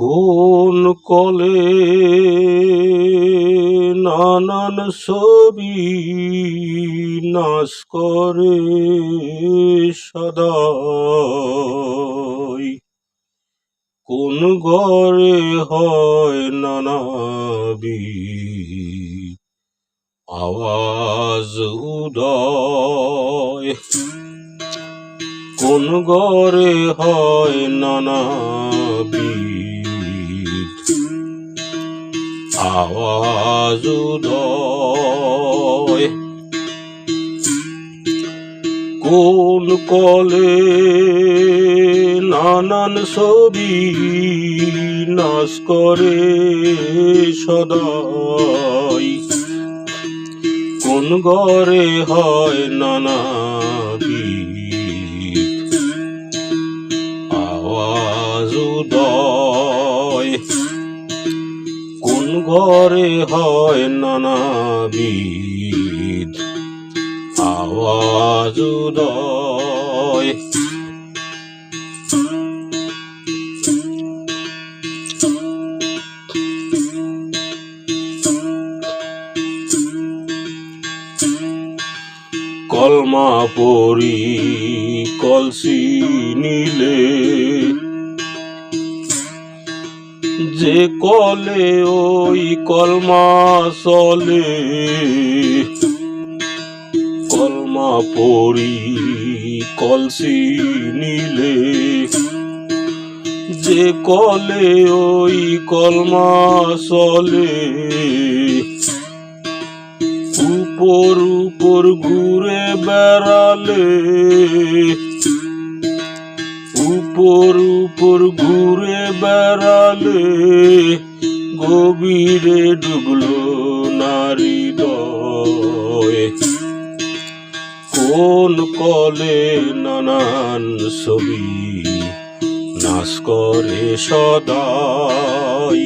কোন কলে নানান ছবি নাশ করে সদাই? কোন ঘরে হয় নানাবি আওয়াজ উদয়। কোন ঘরে হয় নানাবিধ আওয়াজ কোন কলে নানান ছবি নাশ করে সদাই কোন ঘরে হয় নানাবিধ ঘরে হয় নানাবিধ আওয়াজ উদয়। কলমা পরি কলসি নিলে যে কলে ওই কলমা চলে, কলমা পরি কলসি নিলে, যে কলে ওই কলমা চলে, উপর উপর ঘুরে বেড়ালে উপর উপর ঘুরে বেড়ালে গভীরে ডুবলো নারী কোন কলে নানান ছবি নাশ করে সদাই।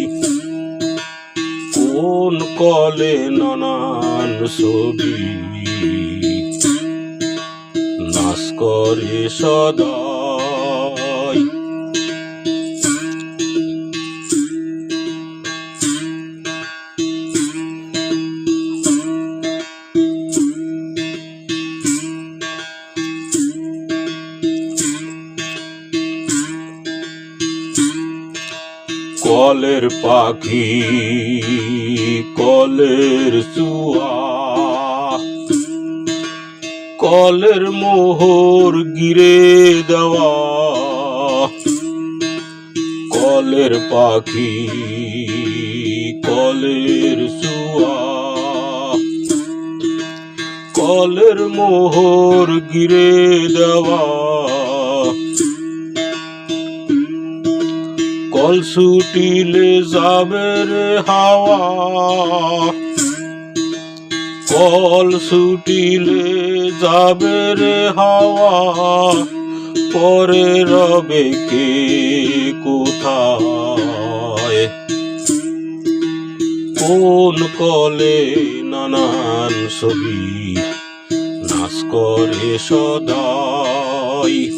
কোন কলে নানান ছবি নাশ করে সদাই। কলের পাখি, কলের চুয়া কলের মোহর গিরে দেওয়া। কলের পাখি, কলের চুয়া কলের মোহর গিরে দেওয়া। কল ছুটিলে যাবে হাওয়া। কল ছুটিলে যাবে হাওয়া। পরে রবে কে কোথায়? কোন কলে নানান ছবি নাচ করে সদাই?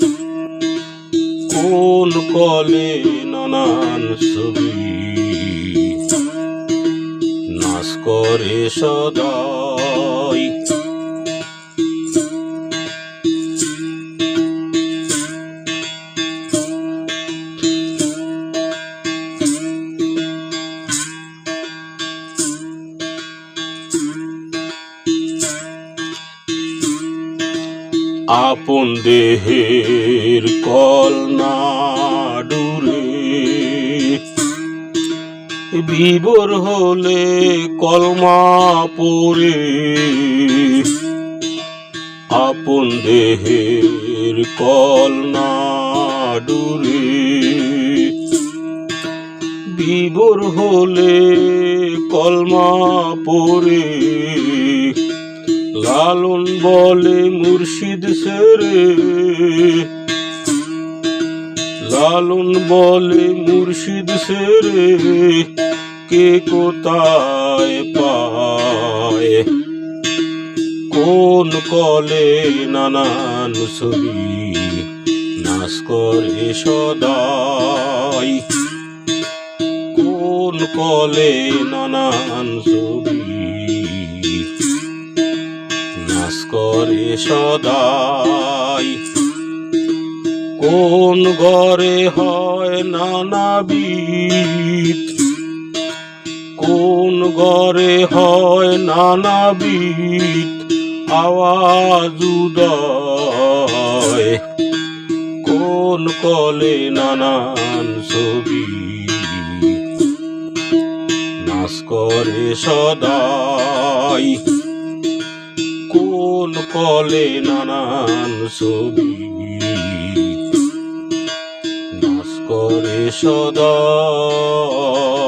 কোন কলে নানান ছবি। নাচ করে সদাই আপন দেহের কল বিবর হলে কলমা পরে আপন দেহের কল না ডুরে বিবর হলে কলমা পরে লালন বলে মুর্শিদ সেরে লালন বলে মুর্শিদ সেরে কে কোথায় পায়? কোন কলে নানান ছবি নাচ করে সদাই? কোন কলে নানান ছবি নাচ করে সদাই? কোন ঘরে হয় নানাবিধ কোন ঘরে হয় নানাবিধ আওয়াজ উদয়? কোন কলে নানান ছবি? নাচ করে সদাই। কোন কলে নানান ছবি? নাচ করে সদাই।